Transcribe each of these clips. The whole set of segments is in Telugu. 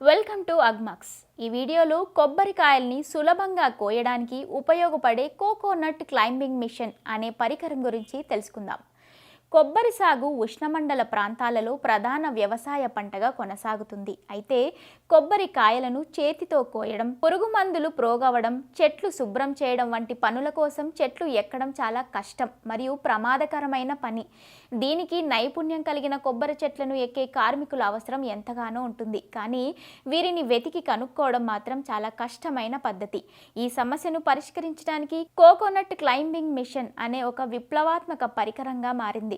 Welcome to Agmax. ఈ వీడియోలో కొబ్బరికాయల్ని సులభంగా కోయడానికి ఉపయోగపడే కోకోనట్ క్లైంబింగ్ మిషన్ అనే పరికరం గురించి తెలుసుకుందాం. కొబ్బరి సాగు ఉష్ణమండల ప్రాంతాలలో ప్రధాన వ్యవసాయ పంటగా కొనసాగుతుంది. అయితే కొబ్బరి కాయలను చేతితో కోయడం పురుగు మందులు ప్రోగవడం చెట్లు శుభ్రం చేయడం వంటి పనుల కోసం చెట్లు ఎక్కడం చాలా కష్టం మరియు ప్రమాదకరమైన పని. దీనికి నైపుణ్యం కలిగిన కొబ్బరి చెట్లను ఎక్కే కార్మికుల అవసరం ఎంతగానో ఉంటుంది. కానీ వీరిని వెతికి కనుక్కోవడం మాత్రం చాలా కష్టమైన పద్ధతి. ఈ సమస్యను పరిష్కరించడానికి కోకోనట్ క్లైంబింగ్ మిషన్ అనే ఒక విప్లవాత్మక పరికరంగా మారింది.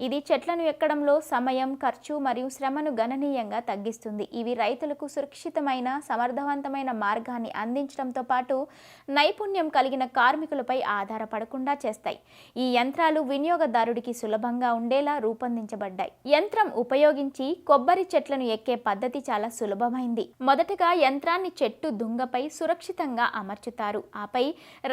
ఇది చెట్లను ఎక్కడంలో సమయం ఖర్చు మరియు శ్రమను గణనీయంగా తగ్గిస్తుంది. ఇవి రైతులకు సురక్షితమైన సమర్థవంతమైన మార్గాన్ని అందించడంతో పాటు నైపుణ్యం కలిగిన కార్మికులపై ఆధారపడకుండా చేస్తాయి. ఈ యంత్రాలు వినియోగదారుడికి సులభంగా ఉండేలా రూపొందించబడ్డాయి. యంత్రం ఉపయోగించి కొబ్బరి చెట్లను ఎక్కే పద్ధతి చాలా సులభమైంది. మొదటగా యంత్రాన్ని చెట్టు దుంగపై సురక్షితంగా అమర్చుతారు. ఆపై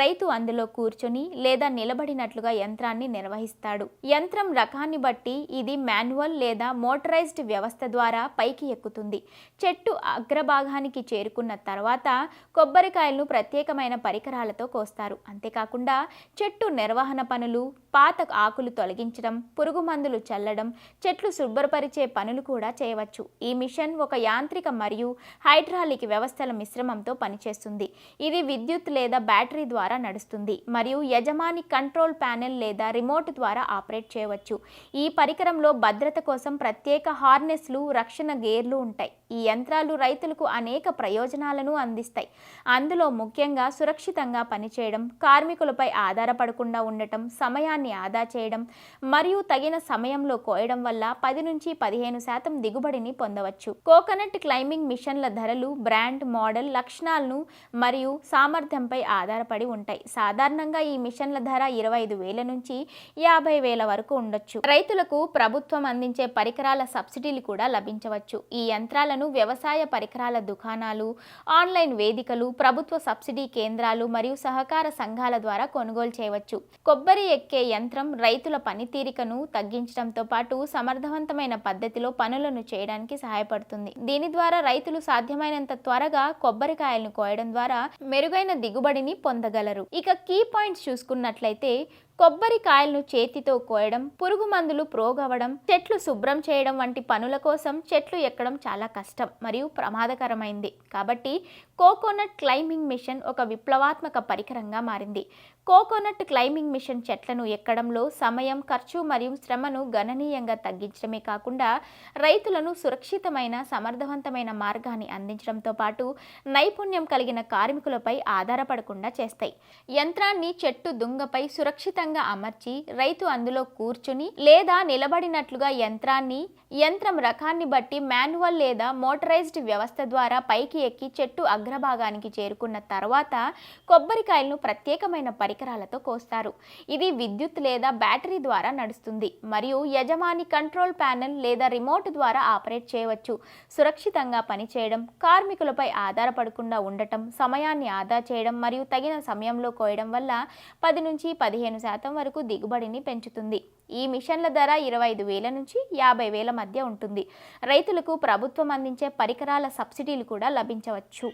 రైతు అందులో కూర్చొని లేదా నిలబడినట్లుగా యంత్రాన్ని నిర్వహిస్తాడు. యంత్రం రకాన్ని బట్టి ఇది మాన్యువల్ లేదా మోటరైజ్డ్ వ్యవస్థ ద్వారా పైకి ఎక్కుతుంది. చెట్టు అగ్రభాగానికి చేరుకున్న తర్వాత కొబ్బరికాయలను ప్రత్యేకమైన పరికరాలతో కోస్తారు. అంతేకాకుండా చెట్టు నిర్వహణ పనులు పాత ఆకులు తొలగించడం పురుగు మందులు చల్లడం చెట్లు శుభ్రపరిచే పనులు కూడా చేయవచ్చు. ఈ మిషన్ ఒక యాంత్రిక మరియు హైడ్రాలిక్ వ్యవస్థల మిశ్రమంతో పనిచేస్తుంది. ఇది విద్యుత్ లేదా బ్యాటరీ ద్వారా నడుస్తుంది మరియు యజమాని కంట్రోల్ ప్యానెల్ లేదా రిమోట్ ద్వారా ఆపరేట్ చేయవచ్చు. ఈ పరికరంలో భద్రత కోసం ప్రత్యేక హార్నెస్లు రక్షణ గేర్లు ఉంటాయి. ఈ యంత్రాలు రైతులకు అనేక ప్రయోజనాలను అందిస్తాయి. అందులో ముఖ్యంగా సురక్షితంగా పనిచేయడం కార్మికులపై ఆధారపడకుండా ఉండటం సమయాన్ని ఆదా చేయడం మరియు తగిన సమయంలో కోయడం వల్ల పది నుంచి పదిహేను శాతం దిగుబడిని పొందవచ్చు. కోకోనట్ క్లైంబింగ్ మిషన్ల ధరలు బ్రాండ్ మోడల్ లక్షణాలను మరియు సామర్థ్యంపై ఆధారపడి ఉంటాయి. సాధారణంగా ఈ మిషన్ల ధర ఇరవై ఐదు వేల నుంచి యాభై వేల వరకు ఉండొచ్చు. రైతులకు ప్రభుత్వం అందించే పరికరాల సబ్సిడీలు కూడా లభించవచ్చు. ఈ యంత్రాలను వ్యవసాయ పరికరాల దుకాణాలు ఆన్లైన్ వేదికలు ప్రభుత్వ సబ్సిడీ కేంద్రాలు మరియు సహకార సంఘాల ద్వారా కొనుగోలు చేయవచ్చు. కొబ్బరి ఎక్కే యంత్రం రైతుల పనితీరికను తగ్గించడంతో పాటు సమర్థవంతమైన పద్ధతిలో పనులను చేయడానికి సహాయపడుతుంది. దీని ద్వారా రైతులు సాధ్యమైనంత త్వరగా కొబ్బరికాయలను కోయడం ద్వారా మెరుగైన దిగుబడిని పొందగలరు. ఇక కీ పాయింట్స్ చూసుకున్నట్లయితే కొబ్బరికాయలను చేతితో కోయడం పురుగు మందులు ప్రోగవడం చెట్లు శుభ్రం చేయడం వంటి పనుల కోసం చెట్లు ఎక్కడం చాలా కష్టం మరియు ప్రమాదకరమైంది. కాబట్టి కోకోనట్ క్లైంబింగ్ మిషన్ ఒక విప్లవాత్మక పరికరంగా మారింది. కోకోనట్ క్లైంబింగ్ మిషన్ చెట్లను ఎక్కడంలో సమయం ఖర్చు మరియు శ్రమను గణనీయంగా తగ్గించడమే కాకుండా రైతులను సురక్షితమైన సమర్థవంతమైన మార్గాన్ని అందించడంతో పాటు నైపుణ్యం కలిగిన కార్మికులపై ఆధారపడకుండా చేస్తాయి. యంత్రాన్ని చెట్టు దుంగపై సురక్షిత సురక్షితంగా అమర్చి రైతు అందులో కూర్చుని లేదా నిలబడినట్లుగా యంత్రాన్ని యంత్రం రకాన్ని బట్టి మాన్యువల్ లేదా మోటరైజ్డ్ వ్యవస్థ ద్వారా పైకి ఎక్కి చెట్టు అగ్రభాగానికి చేరుకున్న తర్వాత కొబ్బరికాయలను ప్రత్యేకమైన పరికరాలతో కోస్తారు. ఇది విద్యుత్ లేదా బ్యాటరీ ద్వారా నడుస్తుంది మరియు యజమాని కంట్రోల్ ప్యానెల్ లేదా రిమోట్ ద్వారా ఆపరేట్ చేయవచ్చు. సురక్షితంగా పనిచేయడం కార్మికులపై ఆధారపడకుండా ఉండటం సమయాన్ని ఆదా చేయడం మరియు తగిన సమయంలో కోయడం వల్ల పది నుంచి పదిహేను శాతం వరకు దిగుబడిని పెంచుతుంది. ఈ మిషన్ల ధర ఇరవై ఐదు వేల నుంచి యాభై వేల మధ్య ఉంటుంది. రైతులకు ప్రభుత్వం అందించే పరికరాల సబ్సిడీలు కూడా లభించవచ్చు.